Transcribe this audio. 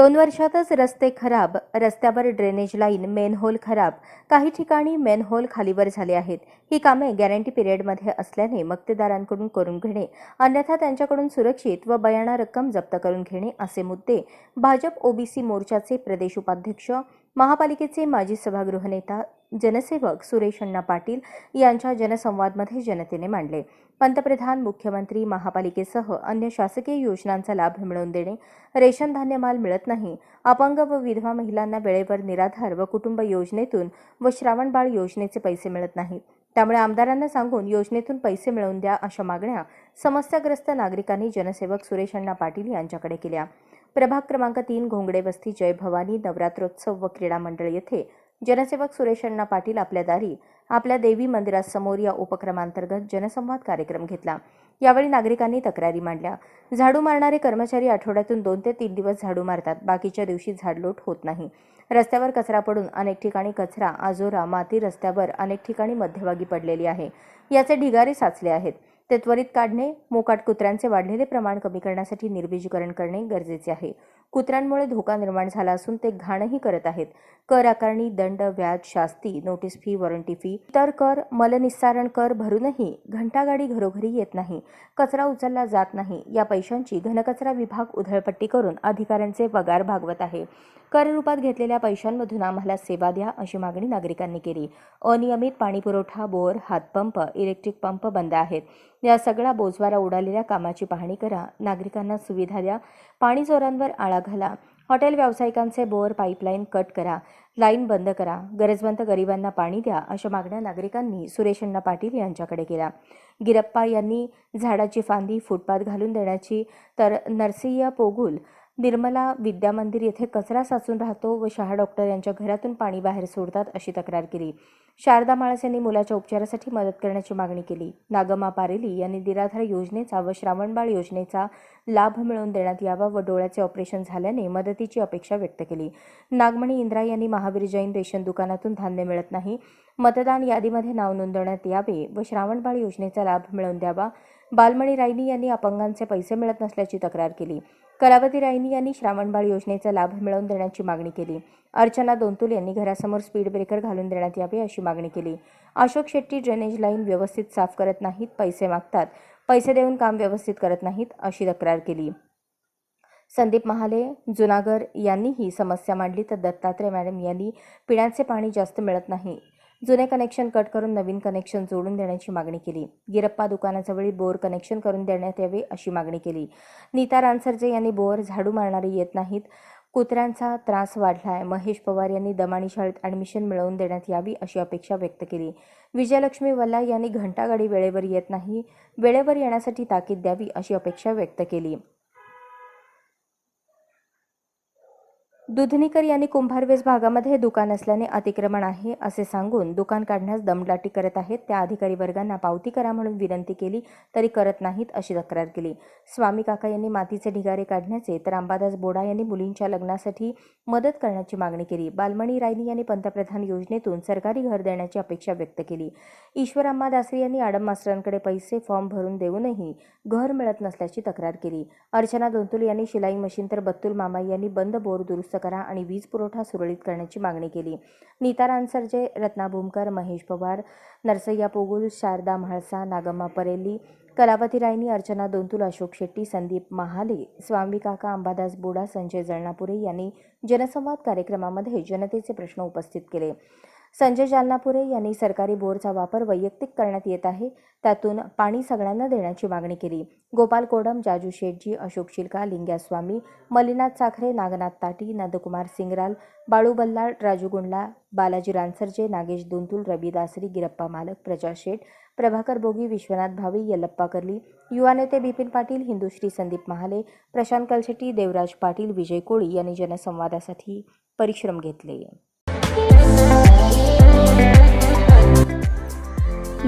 दोन वर्षातच रस्ते खराब रस्त्यावर ड्रेनेज लाईन मेनहोल खराब काही ठिकाणी मेनहोल खालीवर झाले आहेत. ही कामे गॅरंटी पिरियडमध्ये असल्याने मक्तेदारांकडून करून घेणे अन्यथा त्यांच्याकडून सुरक्षित व बयाणा रक्कम जप्त करून घेणे असे मुद्दे भाजप ओबीसी मोर्चाचे प्रदेश उपाध्यक्ष महापालिकेचे माजी सभागृह नेता जनसेवक सुरेश अण्णा पाटील यांच्या जनसंवादमध्ये जनतेने मांडले. पंतप्रधान मुख्यमंत्री महापालिकेसह अन्य शासकीय योजनांचा लाभ मिळवून देणे रेशन धान्य माल मिळत नाही. अपंग व विधवा महिलांना वेळेवर निराधार व कुटुंब योजनेतून व श्रावणबाळ योजनेचे पैसे मिळत नाहीत त्यामुळे आमदारांना सांगून योजनेतून पैसे मिळवून द्या अशा मागण्या समस्याग्रस्त नागरिकांनी जनसेवक सुरेश अण्णा पाटील यांच्याकडे केल्या. प्रभाग क्रमांक तीन घोंगडे वस्ती जय भवानी नवरात्रोत्सव व क्रीडा मंडळ येथे जनसेवक सुरेश अण्णा पाटील आपल्या दारी आपल्या देवी मंदिरासमोर या उपक्रमांतर्गत जनसंवाद कार्यक्रम घेतला. यावेळी नागरिकांनी तक्रारी मांडल्या. झाडू मारणारे कर्मचारी आठवड्यातून दोन ते तीन दिवस झाडू मारतात. बाकीच्या दिवशी झाडलोट होत नाही. रस्त्यावर कचरा पडून अनेक ठिकाणी कचरा आजोरा माती रस्त्यावर अनेक ठिकाणी मध्यभागी पडलेली आहे. याचे ढिगारे साचले आहेत. ते त्वरित काढणे मोकाट कुत्र्यांचे वाढलेले प्रमाण कमी करण्यासाठी निर्बीजीकरण करणे गरजेचे आहे. कुत्र्यांमुळे धोका निर्माण झाला असून ते घाणही करत आहेत. कर आकारणी दंड व्याज शास्ती नोटीस फी वॉरंटी फी इतर कर मलनिस्सारण कर भरूनही घंटागाडी घरोघरी येत नाही. कचरा उचलला जात नाही. या पैशांची घनकचरा विभाग उधळपट्टी करून अधिकाऱ्यांचे पगार भागवत आहे. कर रूपात घेतलेल्या पैशांमधून आम्हाला सेवा द्या अशी मागणी नागरिकांनी केली. अनियमित पाणीपुरवठा बोर हातपंप इलेक्ट्रिक पंप बंद आहेत. या सगळ्या बोजवारा उडालेल्या कामाची पाहणी करा. नागरिकांना सुविधा द्या. पाणी चोरांवर आळा घाला हॉटेल व्यावसायिकांचे बोअर पाईपलाईन कट करा लाईन बंद करा गरजवंत गरिबांना पाणी द्या अशा मागण्या नागरिकांनी सुरेश अण्णा पाटील यांच्याकडे केल्या. गिरप्पा यांनी झाडाची फांदी फुटपाथ घालून देण्याची तर नरसिंह पोगुल निर्मला विद्यामंदिर येथे कचरा साचून राहतो व शहा डॉक्टर यांच्या घरातून पाणी बाहेर सोडतात अशी तक्रार केली. शारदा माळस यांनी मुलाच्या उपचारासाठी मदत करण्याची मागणी केली. नागमा पारेली यांनी निराधार योजनेचा व श्रावणबाळ योजनेचा लाभ मिळवून देण्यात यावा व डोळ्याचे ऑपरेशन झाल्याने मदतीची अपेक्षा व्यक्त केली. नागमणी इंद्रा यांनी महावीर जैन रेशन दुकानातून धान्य मिळत नाही. मतदान यादीमध्ये नाव नोंदवण्यात यावे व श्रावणबाळ योजनेचा लाभ मिळवून द्यावा. बालमणी रायनी यांनी अपंगांचे पैसे मिळत नसल्याची तक्रार केली. कलावती रायनी यांनी श्रावणबाळ योजनेचा लाभ मिळवून देण्याची मागणी केली. अर्चना दोंतुल यांनी घरासमोर स्पीड ब्रेकर घालून देण्यात यावे अशी मागणी केली. अशोक शेट्टी ड्रेनेज लाईन व्यवस्थित साफ करत नाहीत पैसे मागतात. पैसे देऊन काम व्यवस्थित करत नाहीत अशी तक्रार केली. संदीप महाले जुनागर यांनी ही समस्या मांडली तर दत्तात्रय मॅडम यांनी पिण्याचे पाणी जास्त मिळत नाही. जुने कनेक्शन कट करून नवीन कनेक्शन जोडून देण्याची मागणी केली. गिरप्पा दुकानाजवळी बोर कनेक्शन करून देण्यात यावे अशी मागणी केली. नीता रानसर्जे यांनी बोअर झाडू मारणारे येत नाहीत. कुत्र्यांचा त्रास वाढला आहे महेश पवार यांनी दमाणी शाळेत ॲडमिशन मिळवून देण्यात यावी अशी अपेक्षा व्यक्त केली. विजयलक्ष्मी वल्ला यांनी घंटागाडी वेळेवर येत नाही. वेळेवर येण्यासाठी ताकीद द्यावी अशी अपेक्षा व्यक्त केली. दुधनीकर यांनी कुंभारवेस भागामध्ये दुकान असल्याने अतिक्रमण आहे असे सांगून दुकान काढण्यास दमदाटी करत आहेत. त्या अधिकारी वर्गांना पावती करा म्हणून विनंती केली तरी करत नाहीत अशी तक्रार केली. स्वामी काका यांनी मातीचे ढिगारे काढण्याचे तर अंबादास बोडा यांनी मुलींच्या लग्नासाठी मदत करण्याची मागणी केली. बालमणी रायनी यांनी पंतप्रधान योजनेतून सरकारी घर देण्याची अपेक्षा व्यक्त केली. ईश्वर अम्मा दासरी यांनी आडम मास्टरांकडे पैसे फॉर्म भरून देऊनही घर मिळत नसल्याची तक्रार केली. अर्चना दोंतुल यांनी शिलाई मशीन तर बत्तुल मामाई यांनी बंद बोर दुरुस्त करा आणि वीज पुरवठा सुरळीत करण्याची मागणी केली. नीता रानसर्जे रत्ना भूमकर महेश पवार नरसय्या पोगुल शारदा म्हाळसा नागम्मा परेली कलावती रायनी अर्चना दोंतुल अशोक शेट्टी संदीप महाले स्वामी काका अंबादास बोडा संजय जळणापुरे यांनी जनसंवाद कार्यक्रमामध्ये जनतेचे प्रश्न उपस्थित केले. संजय जालनापुरे यांनी सरकारी बोरचा वापर वैयक्तिक करण्यात येत आहे. त्यातून पाणी सगळ्यांना देण्याची मागणी केली. गोपाल कोडम जाजू शेटजी अशोक शिलका लिंग्या स्वामी मल्लीनाथ साखरे नागनाथ ताटी नंदकुमार सिंगराल बाळू बल्लाळ राजू गुंडला बालाजी रानसर्जे नागेश दुंतुल रवी दासरी गिरप्पा मालक प्रजा शेठ प्रभाकर बोगी विश्वनाथ भावी यल्लप्पा कर्ली युवा नेते बिपिन पाटील हिंदुश्री संदीप महाले प्रशांत कलशेट्टी देवराज पाटील विजय कोळी यांनी जनसंवादासाठी परिश्रम घेतले.